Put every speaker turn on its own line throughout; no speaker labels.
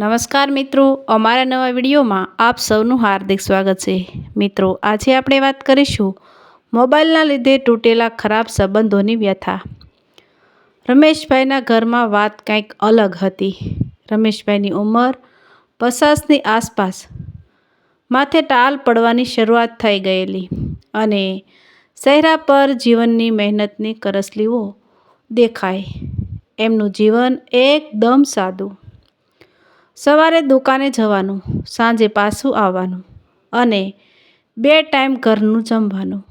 નમસ્કાર મિત્રો, અમારા નવા વિડીયોમાં આપ સૌનું હાર્દિક સ્વાગત છે. મિત્રો, આજે આપણે વાત કરીશું મોબાઈલના લીધે તૂટેલા ખરાબ સંબંધોની વ્યથા. રમેશભાઈના ઘરમાં વાત કંઈક અલગ હતી. રમેશભાઈની ઉંમર પચાસની આસપાસ. માથે ટાલ પડવાની શરૂઆત થઈ ગયેલી અને ચહેરા પર જીવનની મહેનતની કરસલીઓ દેખાય એમનું જીવન એકદમ સાદું. સવારે દુકાને જવાનું, સાંજે પાછું આવવાનું અને બે ટાઈમ ઘરનું જમવાનું.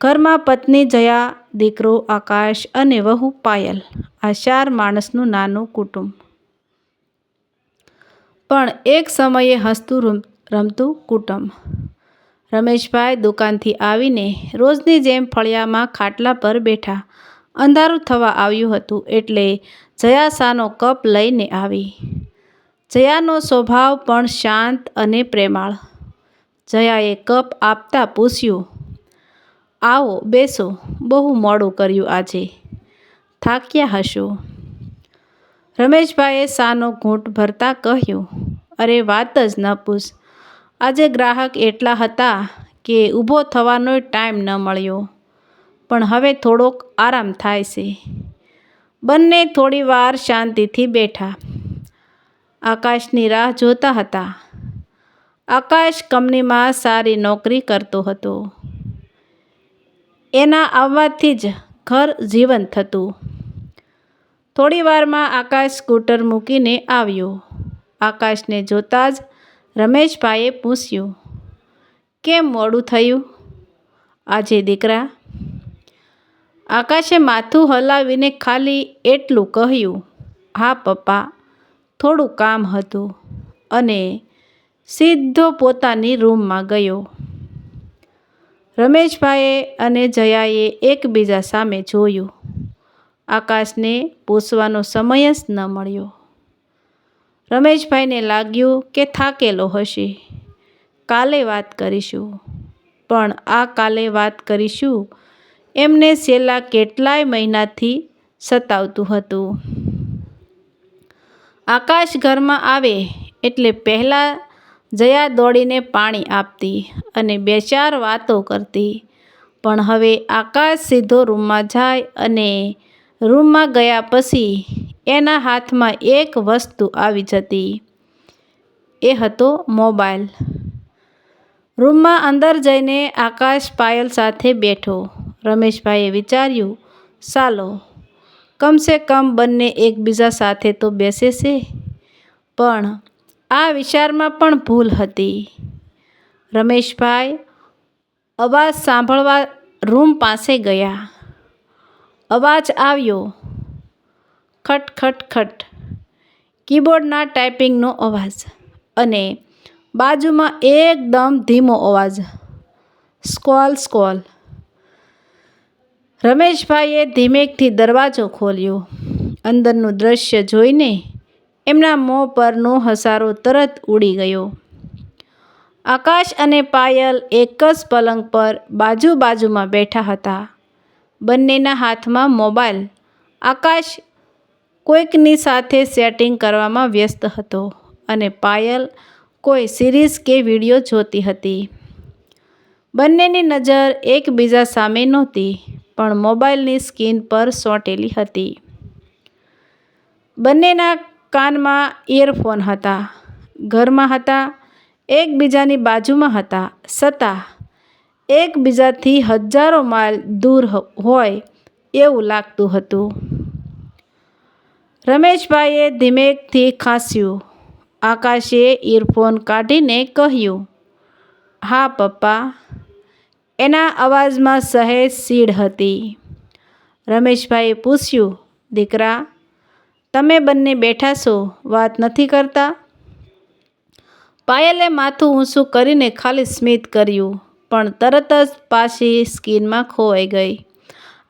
ઘરમાં પત્ની, જયા, દીકરો, આકાશ અને વહુ પાયલ, આ ચાર માણસનું નાનું કુટુંબ. પણ એક સમયે હસતું રમ, રમતું કુટુંબ. રમેશભાઈ દુકાનથી આવીને રોજની જેમ ફળિયામાં ખાટલા પર બેઠા. અંધારું થવા આવ્યું હતું એટલે જયા સાનો કપ લઈને આવી. જયાનો સ્વભાવ પણ શાંત અને પ્રેમાળ. જયાએ કપ આપતા પૂછ્યું, આવો, બેસો, બહુ મોડું કર્યું આજે. થાક્યા હશો? રમેશભાઈએ સાનો ઘૂંટ ભરતા કહ્યું, અરે, વાત જ ન પૂછ. આજે ગ્રાહક એટલા હતા કે ઊભો થવાનો ટાઈમ ન મળ્યો, પણ હવે થોડોક આરામ થાય છે. બંને થોડી વાર શાંતિથી બેઠા. આકાશની રાહ જોતા હતા. આકાશ કંપનીમાં સારી નોકરી કરતો હતો. એના આવવાથી જ ઘર જીવન થતું થોડી વારમાં આકાશ સ્કૂટર મૂકીને આવ્યો. આકાશને જોતાં જ રમેશભાઈએ પૂછ્યું, કેમ મોડું થયું? આજે દીકરા? આકાશે માથું હલાવીને ખાલી એટલું કહ્યું, હા, પપ્પા થોડું કામ હતું અને સીધો પોતાની રૂમમાં ગયો. રમેશભાઈએ અને જયાએ એકબીજા સામે જોયું. આકાશને પૂછવાનો સમય જ ન મળ્યો. રમેશભાઈને લાગ્યું કે થાકેલો હશે. કાલે વાત કરીશું. પણ આ કાલે વાત કરીશું એમને છેલ્લા કેટલાય મહિનાથી સતાવતું હતું. આકાશ ઘરમાં આવે એટલે પહેલાં જયા દોડીને પાણી આપતી અને બે ચાર વાતો કરતી. પણ હવે આકાશ સીધો રૂમમાં જાય અને રૂમમાં ગયા પછી એના હાથમાં એક વસ્તુ આવી જતી. એ હતો મોબાઈલ. રૂમમાં અંદર જઈને આકાશ પાયલ સાથે બેઠો. રમેશભાઈએ વિચાર્યું, ચાલો કમસે કમ બંને એકબીજા સાથે તો બેસે છે. પણ આ વિચારમાં પણ ભૂલ હતી. રમેશભાઈ અવાજ સાંભળવા રૂમ પાસે ગયા. અવાજ આવ્યો. ખટ ખટ ખટ કીબોર્ડના ટાઈપિંગનો અવાજ અને બાજુમાં એકદમ ધીમો અવાજ. સ્કોલ સ્કોલ રમેશભાઈએ ધીમેકથી દરવાજો ખોલ્યો. અંદરનું દૃશ્ય જોઈને એમના મોં પરનો હસારો તરત ઉડી ગયો. આકાશ અને પાયલ એક જ પલંગ પર બાજુ બાજુમાં બેઠા હતા. બંનેના હાથમાં મોબાઈલ. આકાશ કોઈકની સાથે સેટિંગ કરવામાં વ્યસ્ત હતો અને પાયલ કોઈ સિરીઝ કે વીડિયો જોતી હતી. બંનેની નજર એકબીજા સામે નહોતી, પણ મોબાઈલની સ્ક્રીન પર સોંટેલી હતી. બંનેના કાનમાં ઇયરફોન હતા, ઘરમાં હતા, એકબીજાની બાજુમાં હતા છતાં એકબીજાથી હજારો માઇલ દૂર હોય એવું લાગતું હતું. રમેશભાઈએ ધીમેકથી ખાંસ્યું, આકાશે ઇયરફોન કાઢીને કહ્યું, હા, પપ્પા એના અવાજમાં સહેજ સીડ હતી. રમેશભાઈએ પૂછ્યું, દીકરા, તમે બંને બેઠા છો, વાત નથી કરતા? પાયલે માથું ઊંચું કરીને ખાલી સ્મિત કર્યું, પણ તરત જ પાછી સ્કીનમાં ખોવાઈ ગઈ.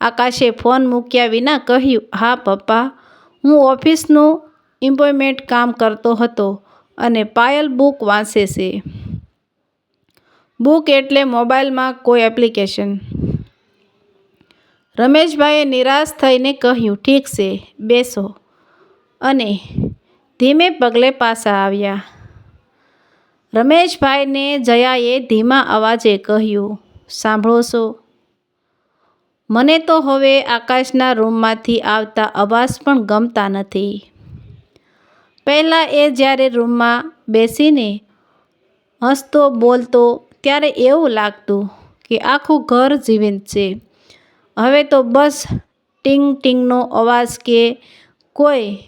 આકાશે ફોન મૂક્યા વિના કહ્યું, હા, પપ્પા, હું ઓફિસનું ઇમ્પોયમેન્ટ કામ કરતો હતો અને પાયલ બુક વાંચે છે. બુક એટલે મોબાઈલમાં કોઈ એપ્લિકેશન. રમેશભાઈએ નિરાશ થઈને કહ્યું, ઠીક છે, બેસો. અને ધીમે પગલે પાછા આવ્યા. રમેશભાઈને જયાએ ધીમા અવાજે કહ્યું, સાંભળો છો? મને તો હવે આકાશના રૂમમાંથી આવતા અવાજ પણ ગમતા નથી. પહેલાં એ જ્યારે રૂમમાં બેસીને હસતો બોલતો ત્યારે એવું લાગતું કે આખું ઘર જીવંત છે. હવે તો બસ ટીંગ ટીંગનો અવાજ કે કોઈ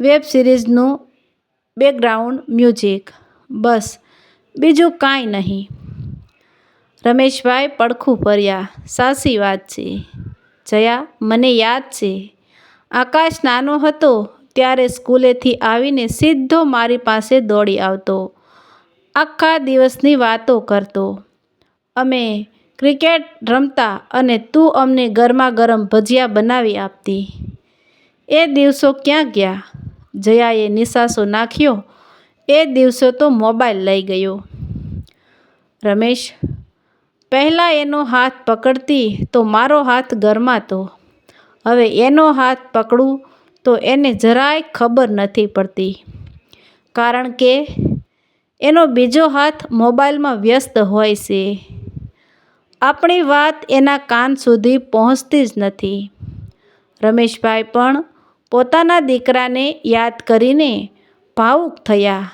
વેબ સિરીઝનું બેકગ્રાઉન્ડ મ્યુઝિક. બસ, બીજું કાંઈ નહીં. રમેશભાઈ પડખું ફર્યા સાચી વાત છે. જયા, મને યાદ છે. આકાશ નાનો હતો ત્યારે સ્કૂલેથી આવીને સીધો મારી પાસે દોડી આવતો. આખા દિવસની વાતો કરતો. અમે ક્રિકેટ રમતા અને તું અમને ગરમા ગરમ ભજીયા બનાવી આપતી. એ દિવસો ક્યાં ગયા? જયાએ નિશાસો નાખ્યો. એ દિવસો તો મોબાઈલ લઈ ગયો. રમેશ, પહેલાં એનો હાથ પકડતી તો મારો હાથ ગરમાતો. હવે એનો હાથ પકડું તો એને જરાય ખબર નથી પડતી. કારણ કે એનો બીજો હાથ મોબાઈલમાં વ્યસ્ત હોય છે. આપણી વાત એના કાન સુધી પહોંચતી જ નથી. રમેશભાઈ પણ પોતાના દીકરાને યાદ કરીને ભાવુક થયા.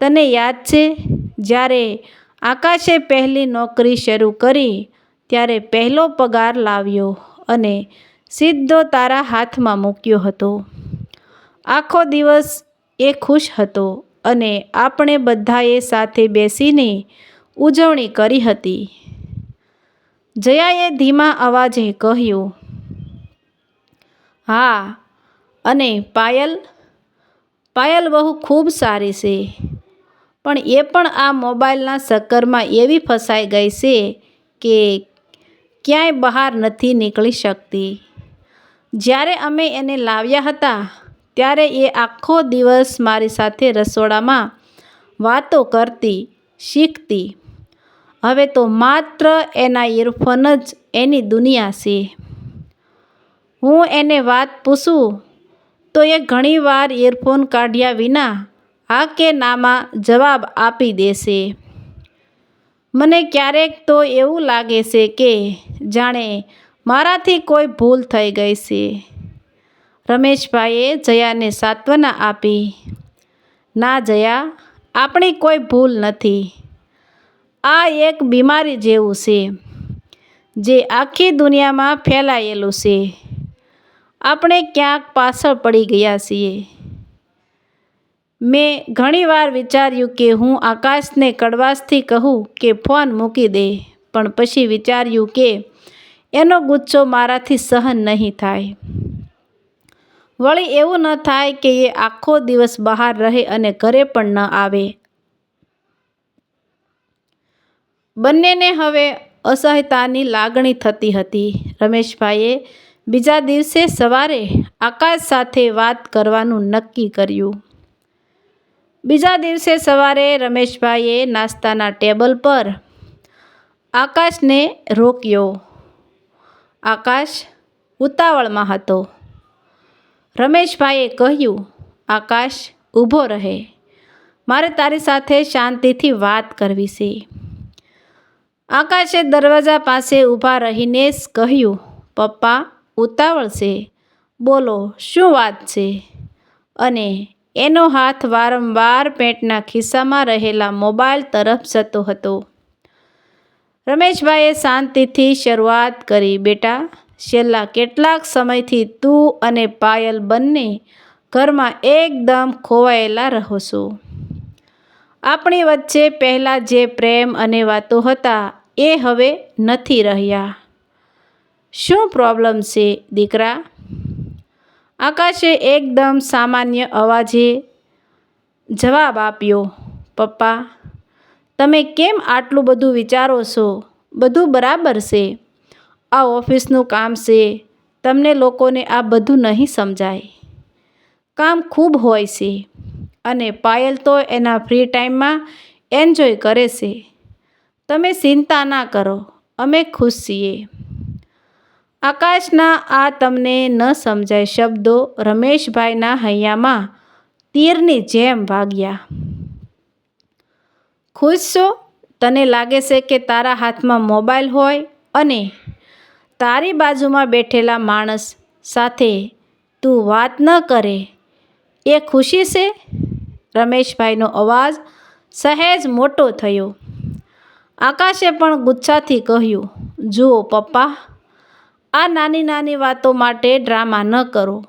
તને યાદ છે? જ્યારે આકાશે પહેલી નોકરી શરૂ કરી, ત્યારે પહેલો પગાર લાવ્યો અને સીધો તારા હાથમાં મૂક્યો હતો. આખો દિવસ એ ખુશ હતો અને આપણે બધાએ સાથે બેસીને ઉજવણી કરી હતી. જયાએ ધીમા અવાજે કહ્યું, હા, અને પાયલ પાયલ બહુ ખૂબ સારી છે, પણ એ પણ આ મોબાઈલના ચક્કરમાં એવી ફસાઈ ગઈ છે કે ક્યાંય બહાર નથી નીકળી શકતી. જ્યારે અમે એને લાવ્યા હતા ત્યારે એ આખો દિવસ મારી સાથે રસોડામાં વાતો કરતી, શીખતી. હવે તો માત્ર એના ઇયરફોન જ એની દુનિયા છે. હું એને વાત પૂછું, તો એ ઘણીવાર ઇયરફોન કાઢ્યા વિના હા કે નામાં જવાબ આપી દેશે. મને ક્યારેક તો એવું લાગે છે કે જાણે મારાથી કોઈ ભૂલ થઈ ગઈ છે. રમેશભાઈએ જયાને સાંત્વના આપી, ના જયા, આપણી કોઈ ભૂલ નથી. આ એક બીમારી જેવું છે, જે આખી દુનિયામાં ફેલાયેલું છે. આપણે ક્યાંક પાછળ પડી ગયા છીએ. મેં ઘણીવાર વિચાર્યું કે હું આકાશને કડવાશથી કહું કે ફોન મૂકી દે, પણ પછી વિચાર્યું કે એનો ગુસ્સો મારાથી સહન નહીં થાય. વળી એવું ન થાય કે એ આખો દિવસ બહાર રહે અને ઘરે પણ ન આવે. બંનેને હવે અસહ્યતાની લાગણી થતી હતી. રમેશભાઈએ બીજા દિવસે સવારે આકાશ સાથે વાત કરવાનું નક્કી કર્યું. બીજા દિવસે સવારે રમેશભાઈએ નાસ્તાના ટેબલ પર આકાશને રોક્યો. આકાશ ઉતાવળમાં હતો. રમેશભાઈએ કહ્યું, આકાશ ઊભો રહે. મારે તારી સાથે શાંતિથી વાત કરવી છે. આકાશે દરવાજા પાસે ઊભા રહીને જ કહ્યું, પપ્પા, ઉતાવળ છે. બોલો, શું વાત છે? અને એનો હાથ વારંવાર પેન્ટના ખિસ્સામાં રહેલા મોબાઈલ તરફ જતો હતો. રમેશભાઈએ શાંતિથી શરૂઆત કરી, બેટા છેલ્લા કેટલાક સમયથી તું અને પાયલ બંને ઘરમાં એકદમ ખોવાયેલા રહો છો. આપણી વચ્ચે પહેલાં જે પ્રેમ અને વાતો હતા એ હવે નથી રહ્યા. શું પ્રોબ્લેમ છે, દીકરા? આકાશે એકદમ સામાન્ય અવાજે જવાબ આપ્યો, પપ્પા, તમે કેમ આટલું બધું વિચારો છો? બધું બરાબર છે. આ ઓફિસનું કામ છે. તમને લોકોને આ બધું નહીં સમજાય. કામ ખૂબ હોય છે અને પાયલ તો એના ફ્રી ટાઈમમાં એન્જોય કરે છે. તમે ચિંતા ના કરો, અમે ખુશ છીએ. આકાશના આ તમને ન સમજાય શબ્દો રમેશભાઈના હૈયામાં તીરની જેમ વાગ્યા. ખુશ છો? તને લાગે છે કે તારા હાથમાં મોબાઈલ હોય અને તારી બાજુમાં બેઠેલા માણસ સાથે તું વાત ન કરે, એ ખુશી છે? રમેશભાઈનો અવાજ સહેજ મોટો થયો. આકાશે પણ ગુસ્સાથી કહ્યું, જુઓ પપ્પા, આ નાની નાની વાતો માટે ડ્રામા ન કરો.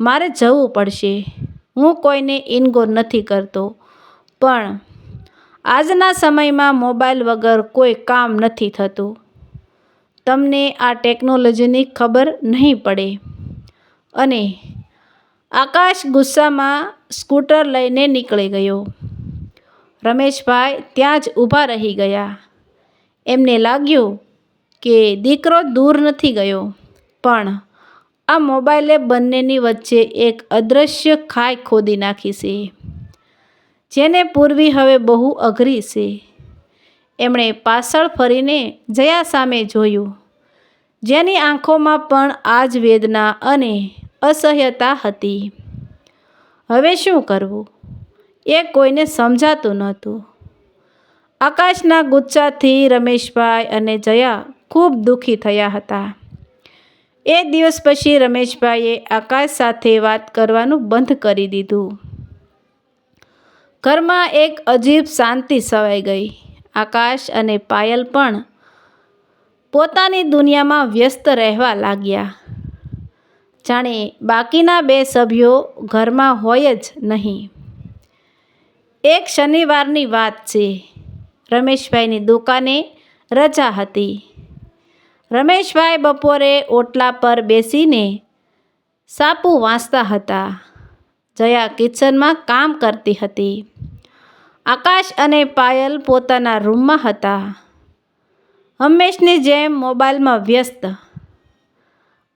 મારે જવું પડશે. હું કોઈને ઇનગોર નથી કરતો. પણ આજના સમયમાં મોબાઈલ વગર કોઈ કામ નથી થતું. તમને આ ટેકનોલોજીની ખબર નહીં પડે. અને આકાશ ગુસ્સામાં સ્કૂટર લઈને નીકળી ગયો. રમેશભાઈ ત્યાં જ ઊભા રહી ગયા. એમને લાગ્યું કે દીકરો દૂર નથી ગયો. પણ આ મોબાઈલે બંનેની વચ્ચે એક અદૃશ્ય ખાઈ ખોદી નાખી છે, જેને પૂર્વી હવે બહુ અઘરી છે. એમણે પાછળ ફરીને જયા સામે જોયું. જેની આંખોમાં પણ આ જ વેદના અને અસહ્યતા હતી. હવે શું કરવું? એ કોઈને સમજાતું નહોતું. આકાશના ગુચ્છાથી રમેશભાઈ અને જયા ખૂબ દુઃખી થયા હતા. એ દિવસ પછી રમેશભાઈએ આકાશ સાથે વાત કરવાનું બંધ કરી દીધું. ઘરમાં એક અજીબ શાંતિ છવાઈ ગઈ. આકાશ અને પાયલ પણ પોતાની દુનિયામાં વ્યસ્ત રહેવા લાગ્યા. જાણે બાકીના બે સભ્યો ઘરમાં હોય જ નહીં. એક શનિવારની વાત છે. રમેશભાઈની દુકાને રજા હતી. રમેશભાઈ બપોરે ઓટલા પર બેસીને સાપુ વાંચતા હતા. જયા કિચનમાં કામ કરતી હતી. આકાશ અને પાયલ પોતાના રૂમમાં હતા. હંમેશની જેમ મોબાઈલમાં વ્યસ્ત.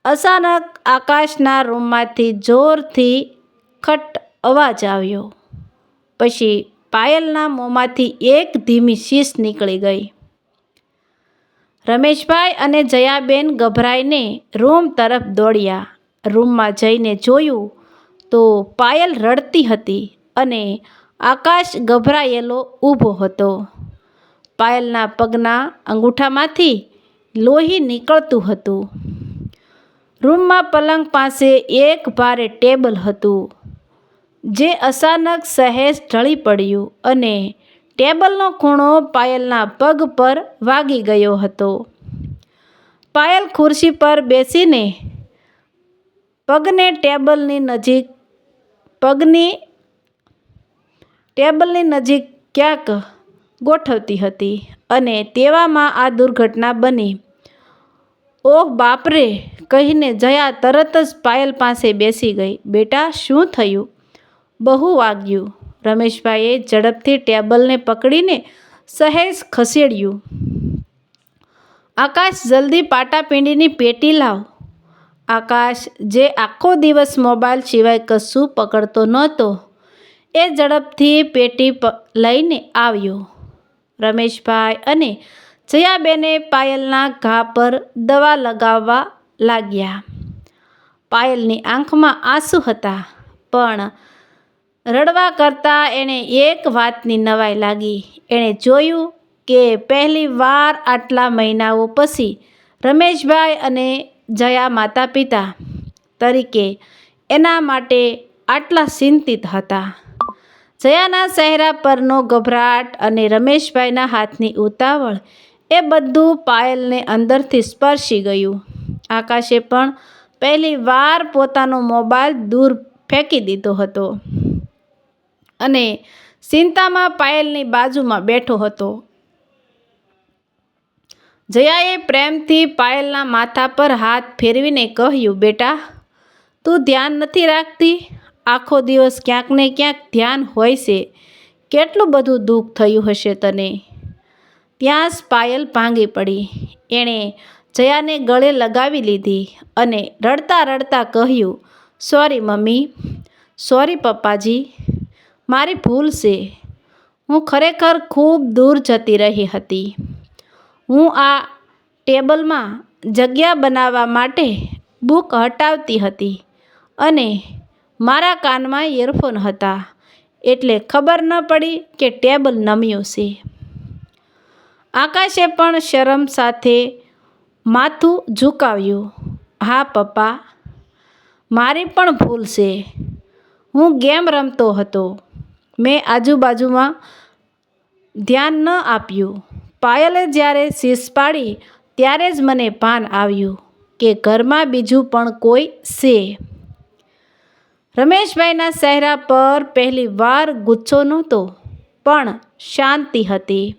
અચાનક આકાશના રૂમમાંથી જોરથી ખટ અવાજ આવ્યો. પછી પાયલના મોંમાંથી એક ધીમી શીશ નીકળી ગઈ. રમેશભાઈ અને જયાબેન ગભરાઈને રૂમ તરફ દોડ્યા. રૂમમાં જઈને જોયું તો પાયલ રડતી હતી અને આકાશ ગભરાયેલો ઊભો હતો. પાયલના પગના અંગૂઠામાંથી લોહી નીકળતું હતું. રૂમમાં પલંગ પાસે એક ભારે ટેબલ હતું, જે અચાનક સહેજ ઢળી પડ્યું અને ટેબલનો ખૂણો પાયલના પગ પર વાગી ગયો હતો. પાયલ ખુરશી પર બેસીને પગને ટેબલની નજીક, પગની ટેબલની નજીક ક્યાંક ગોઠવતી હતી અને તેવામાં આ દુર્ઘટના બની. ઓહ બાપરે! કહીને જયા તરત જ પાયલ પાસે બેસી ગઈ. બેટા, શું થયું? બહુ વાગ્યું. રમેશભાઈએ ઝડપથી ટેબલને પકડીને સહેજ ખસેડ્યું. આકાશ, જલ્દી પાટાપિંડીની પેટી લાવ. આકાશ, જે આખો દિવસ મોબાઈલ સિવાય કશું પકડતો નહોતો. એ ઝડપથી પેટી લઈને આવ્યો. રમેશભાઈ અને જયાબેને પાયલના ઘા પર દવા લગાવવા લાગ્યા. પાયલની આંખમાં આંસુ હતા, પણ રડવા કરતાં એણે એક વાતની નવાઈ લાગી. એણે જોયું કે પહેલી વાર આટલા મહિનાઓ પછી રમેશભાઈ અને જયા માતા પિતા તરીકે એના માટે આટલા ચિંતિત હતા. જયાના ચહેરા પરનો ગભરાટ અને રમેશભાઈના હાથની ઉતાવળ એ બધું પાયલને અંદરથી સ્પર્શી ગયું. આકાશે પણ પહેલી વાર પોતાનો મોબાઈલ દૂર ફેંકી દીધો હતો અને ચિંતામાં પાયલની બાજુમાં બેઠો હતો. જયાએ પ્રેમથી પાયલના માથા પર હાથ ફેરવીને કહ્યું, બેટા, તું ધ્યાન નથી રાખતી? આખો દિવસ ક્યાંક ને ક્યાંક ધ્યાન હોય છે. કેટલું બધું દુઃખ થયું હશે તને? ત્યાં જ પાયલ ભાંગી પડી. એણે જયાને ગળે લગાવી લીધી અને રડતા રડતા કહ્યું, સોરી મમ્મી, સોરી પપ્પાજી, મારી ભૂલ છે. હું ખરેખર ખૂબ દૂર જતી રહી હતી. હું આ ટેબલમાં જગ્યા બનાવવા માટે બુક હટાવતી હતી અને મારા કાનમાં ઇયરફોન હતા. એટલે ખબર ન પડી કે ટેબલ નમ્યું છે. આકાશે પણ શરમ સાથે માથું ઝુકાવ્યું. હા, પપ્પા, મારી પણ ભૂલ છે. હું ગેમ રમતો હતો. મેં આજુબાજુમાં ધ્યાન ન આપ્યું. પાયલે જ્યારે શીશ પાડી, ત્યારે જ મને ભાન આવ્યું કે ઘરમાં બીજું પણ કોઈ છે. રમેશભાઈના ચહેરા પર પહેલી વાર ગુસ્સો નહોતો, પણ શાંતિ હતી.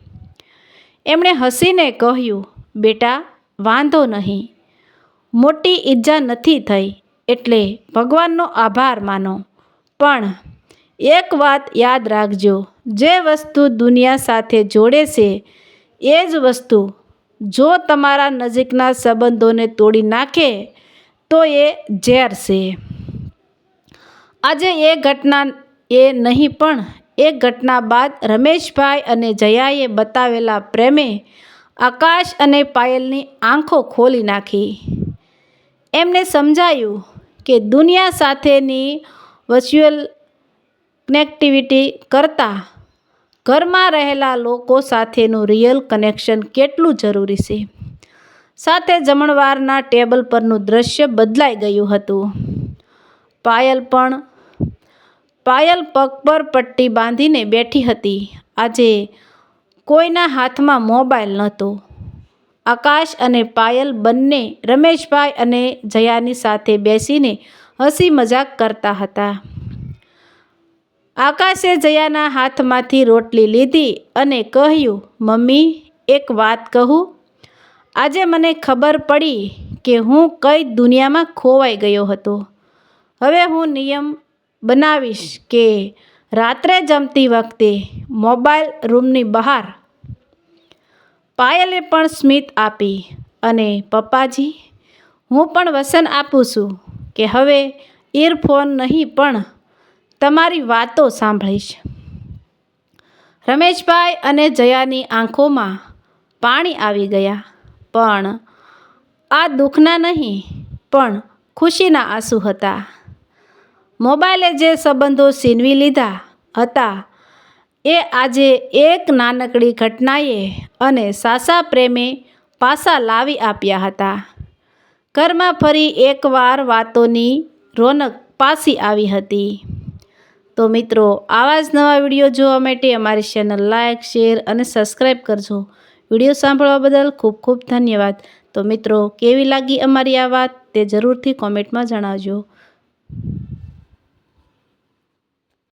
એમણે હસીને કહ્યું, બેટા, વાંધો નહીં. મોટી ઈજા નથી થઈ, એટલે ભગવાનનો આભાર માનો. પણ એક વાત યાદ રાખજો, જે વસ્તુ દુનિયા સાથે જોડે છે, એ જ વસ્તુ. જો તમારા નજીકના સંબંધોને તોડી નાખે, તો એ ઝેર છે. આજે એ ઘટના એ નહીં પણ એ ઘટના બાદ રમેશભાઈ અને જયાએ બતાવેલા પ્રેમે આકાશ અને પાયલની આંખો ખોલી નાખી. એમને સમજાયું કે દુનિયા સાથેની વર્ચ્યુઅલ કનેક્ટિવિટી કરતાં ઘરમાં રહેલા લોકો સાથેનું રિયલ કનેક્શન કેટલું જરૂરી છે? સાથે જમણવારના ટેબલ પરનું દ્રશ્ય બદલાઈ ગયું હતું. પાયલ પણ પાયલ પગ પર પટ્ટી બાંધીને બેઠી હતી. આજે કોઈના હાથમાં મોબાઈલ નહોતો. આકાશ અને પાયલ બંને રમેશભાઈ અને જયાની સાથે બેસીને હસી મજાક કરતા હતા. આકાશે જયાના હાથમાંથી રોટલી લીધી અને કહ્યું, મમ્મી, એક વાત કહું. આજે મને ખબર પડી કે હું કઈ દુનિયામાં ખોવાઈ ગયો હતો. હવે હું નિયમ બનાવીશ કે રાત્રે જમતી વખતે મોબાઈલ રૂમની બહાર પાયલે પણ સ્મિત આપી અને, પપ્પાજી, હું પણ વસન આપું છું કે હવે ઇયરફોન નહીં પણ તમારી વાતો સાંભળીશ. રમેશભાઈ અને જયાની આંખોમાં પાણી આવી ગયા, પણ આ દુઃખના નહીં, પણ ખુશીના આંસુ હતા. મોબાઈલે જે સંબંધો છીનવી લીધા હતા, એ આજે એક નાનકડી ઘટનાએ અને સાસા પ્રેમે પાસા લાવી આપ્યા હતા. ઘરમાં ફરી એકવાર વાતોની રોનક પાસી આવી હતી. તો મિત્રો, આવા જ નવા વીડિયો જોવા માટે અમારી ચેનલ લાઇક શેર અને સબસ્ક્રાઈબ કરજો. વીડિયો સાંભળવા બદલ ખૂબ ખૂબ ધન્યવાદ. તો મિત્રો, કેવી લાગી અમારી આ વાત તે જરૂરથી કોમેન્ટમાં જણાવજો.